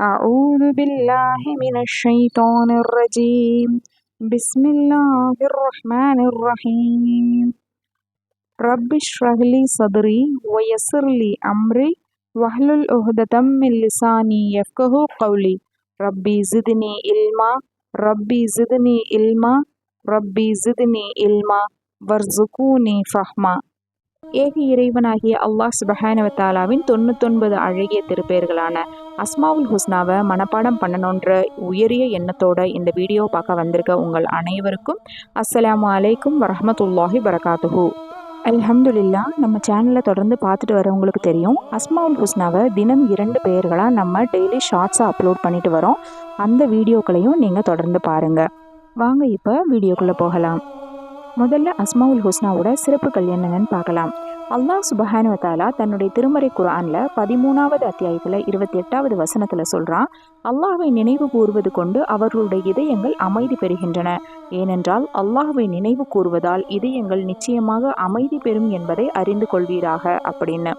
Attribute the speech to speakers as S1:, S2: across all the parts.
S1: أعوذ بالله من الشيطان الرجيم بسم الله الرحمن الرحيم رب اشرح لي صدري ويسر لي أمري واحلل عقدة من لساني يفقه قولي ربي زدني علما ربي زدني علما ربي زدني علما வர்சுகூனி ஃபஹ்மா ஏக இறைவனாகிய அல்லாஹ் சுபஹானவத்தாலாவின் தொண்ணூத்தொன்பது அழகிய திருப்பெயர்களான அஸ்மாவுல் ஹுஸ்னாவை மனப்பாடம் பண்ணணுன்ற உயரிய எண்ணத்தோட இந்த வீடியோ பார்க்க வந்திருக்க உங்கள் அனைவருக்கும் அஸ்லாம் அலைக்கும் வரமத்துல்லாஹி வரகாத்துஹூ அல்ஹம்துலில்லா நம்ம சேனலை தொடர்ந்து பார்த்துட்டு வரவங்களுக்கு தெரியும் அஸ்மாவுல் ஹுஸ்னாவை தினம் இரண்டு பெயர்களாக நம்ம டெய்லி ஷார்ட்ஸாக அப்லோட் பண்ணிட்டு வரோம். அந்த வீடியோக்களையும் நீங்கள் தொடர்ந்து பாருங்கள் வாங்க இப்போ வீடியோக்குள்ளே போகலாம். முதல்ல அஸ்மாவுல் ஹுஸ்னாவோட சிறப்புகள் என்னென்னு பார்க்கலாம். அல்லாஹ் சுபஹானுவத்தாலா தன்னுடைய திருமறை குரானில் பதிமூணாவது அத்தியாயத்தில் இருபத்தி எட்டாவது வசனத்தில் சொல்கிறான் அல்லாஹை நினைவு கூறுவது கொண்டு அவர்களுடைய இதயங்கள் அமைதி பெறுகின்றன. ஏனென்றால் அல்லாஹுவை நினைவு கூறுவதால் இதயங்கள் நிச்சயமாக அமைதி பெறும் என்பதை அறிந்து கொள்வீராக அப்படின்னு.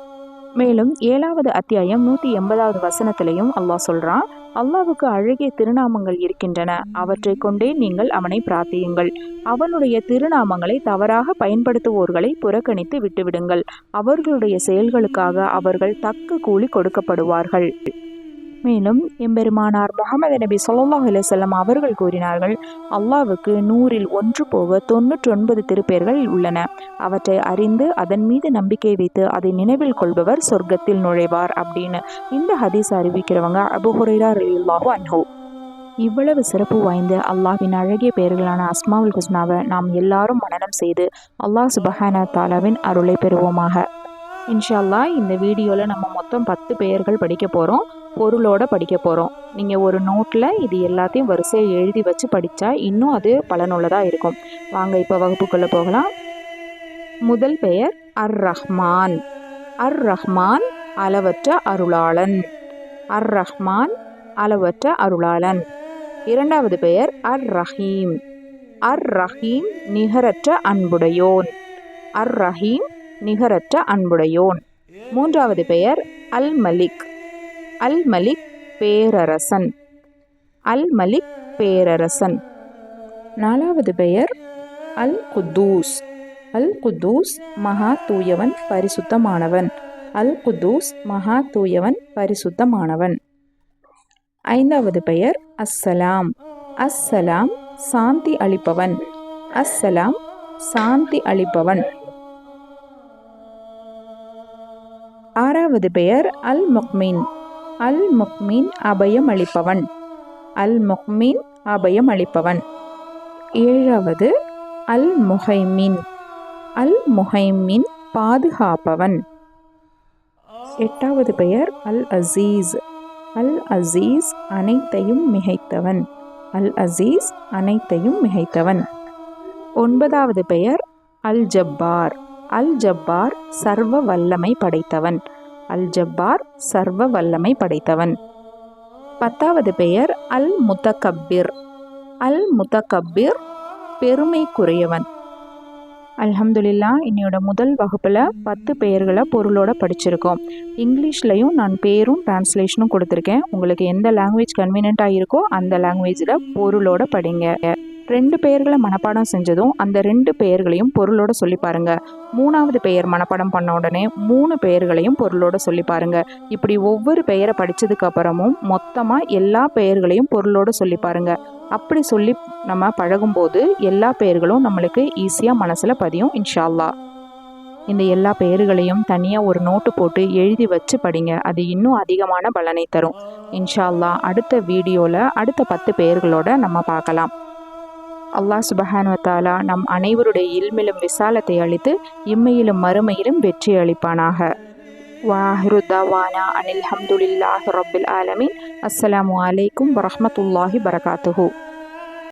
S1: மேலும் ஏழாவது அத்தியாயம் நூற்றி எண்பதாவது வசனத்திலையும் அல்லாஹ் சொல்கிறான் அல்லாவுக்கு அழகிய திருநாமங்கள் இருக்கின்றன. அவற்றை கொண்டே நீங்கள் அவனை பிரார்த்தியுங்கள். அவனுடைய திருநாமங்களை தவறாக பயன்படுத்துவோர்களை புறக்கணித்து விட்டுவிடுங்கள். அவர்களுடைய செயல்களுக்காக அவர்கள் தக்க கூலி கொடுக்கப்படுவார்கள். மேலும் எம்பெருமானார் முகமது நபி சொல்லாஹ் அலுவலம் அவர்கள் கூறினார்கள் அல்லாவுக்கு நூறில் ஒன்று போக தொன்னூற்றொன்பது திருப்பேர்கள் உள்ளன. அவற்றை அறிந்து அதன் மீது நம்பிக்கை வைத்து அதை நினைவில் கொள்பவர் சொர்க்கத்தில் நுழைவார் அப்படின்னு இந்த ஹதீஸ் அறிவிக்கிறவங்க அபுஹுரைரா ரலியுல்லாஹு அன்ஹோ. இவ்வளவு சிறப்பு வாய்ந்த அல்லாஹின் அழகிய பெயர்களான அஸ்மாவுல் ஹுஸ்னாவை நாம் எல்லாரும் மனனம் செய்து அல்லாஹ் சுபஹான தாலாவின் அருளை பெறுவோமாக. இன்ஷால்லா இந்த வீடியோவில் நம்ம மொத்தம் பத்து பெயர்கள் படிக்க போகிறோம் பொருளோட படிக்க போகிறோம் நீங்கள் ஒரு நோட்டில் இது எல்லாத்தையும் வரிசையை எழுதி வச்சு படித்தா இன்னும் அது பலனுள்ளதாக இருக்கும். வாங்க இப்போ வகுப்புக்குள்ளே போகலாம். முதல் பெயர் அர் ரஹ்மான் அர் ரஹ்மான் அளவற்ற அருளாளன். அர் ரஹ்மான் அளவற்ற அருளாளன். இரண்டாவது பெயர் அர் ரஹீம் அர் ரஹீம் நிகரற்ற அன்புடையோன். அர் ரஹீம் நிகரற்ற அன்புடையோன். மூன்றாவது பெயர் அல் மலிக் அல் மலிக் பேரரசன். அல் மலிக் பேரரசன். நாலாவது பெயர் அல் குத்தூஸ் அல் குத்தூஸ் மகா தூயவன் பரிசுத்தமானவன். அல் குத்தூஸ் மகா தூயவன் பரிசுத்தமானவன். ஐந்தாவது பெயர் அஸ்ஸலாம். அஸ்ஸலாம் சாந்தி அளிப்பவன். அஸ்ஸலாம் சாந்தி அளிப்பவன். ஆறாவது பெயர் அல் முக்மீன் அல் முக்மீன் அபயம் அளிப்பவன் அல் முக்மீன் அபயம் அளிப்பவன் ஏழாவது அல் முஹைமின் அல் முஹைமின் பாதுகாப்பவன். எட்டாவது பெயர் அல் அசீஸ் அல் அசீஸ் அனைத்தையும் மிகைத்தவன். அல் அசீஸ் அனைத்தையும் மிகைத்தவன். ஒன்பதாவது பெயர் அல் ஜப்பார் அல் ஜப்பார் சர்வ வல்லமை படைத்தவன். அல் ஜப்பார் சர்வ வல்லமை படைத்தவன். பத்தாவது பெயர் அல் முத்தகப்பிர் அல் முத்தகப்பிர் பெருமைக்குரியவன். அல்ஹம்துலில்லா என்னோட முதல் வகுப்பில் பத்து பெயர்களை பொருளோட படிச்சிருக்கோம். இங்கிலீஷ்லையும் நான் பேரும் டிரான்ஸ்லேஷனும் கொடுத்துருக்கேன். உங்களுக்கு எந்த லாங்குவேஜ் கன்வீனியண்ட்டாக இருக்கோ அந்த லாங்குவேஜில் பொருளோட படிங்க. ரெண்டு பெயர்களை மனப்பாடம் செஞ்சதும் அந்த ரெண்டு பெயர்களையும் பொருளோட சொல்லி பாருங்க. மூணாவது பெயர் மனப்பாடம் பண்ண உடனே மூணு பெயர்களையும் பொருளோட சொல்லி பாருங்க. இப்படி ஒவ்வொரு பெயரை படித்ததுக்கு அப்புறமும் மொத்தமாக எல்லா பெயர்களையும் பொருளோட சொல்லி பாருங்க. அப்படி சொல்லி நம்ம பழகும்போது எல்லா பெயர்களும் நம்மளுக்கு ஈஸியாக மனசில் பதியும் இன்ஷால்லா இந்த எல்லா பெயர்களையும் தனியாக ஒரு நோட்டு போட்டு எழுதி வச்சு படிங்க. அது இன்னும் அதிகமான பலனை தரும். இன்ஷால்லா அடுத்த வீடியோவில் அடுத்த பத்து பெயர்களோட நம்ம பார்க்கலாம். அல்லாஹ் சுபஹானுவத்தாலா நம் அனைவருடைய இல்மிலும் விசாலத்தை அளித்து இம்மையிலும் மறுமையிலும் வெற்றி அளிப்பானாக. வாஹிருதாவானா அனில் ஹம்துலில்லாஹ் ரபில் ஆலமின். அஸ்லாம் வலைக்கும் வரமத்துல்லாஹி பரகாத்துஹூ.